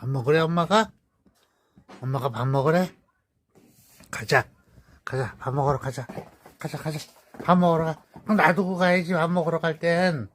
밥 먹으래, 엄마가? 엄마가 밥 먹으래? 가자. 가자. 밥 먹으러 가자. 가자, 가자. 밥 먹으러 가. 그럼 놔두고 가야지, 밥 먹으러 갈 땐.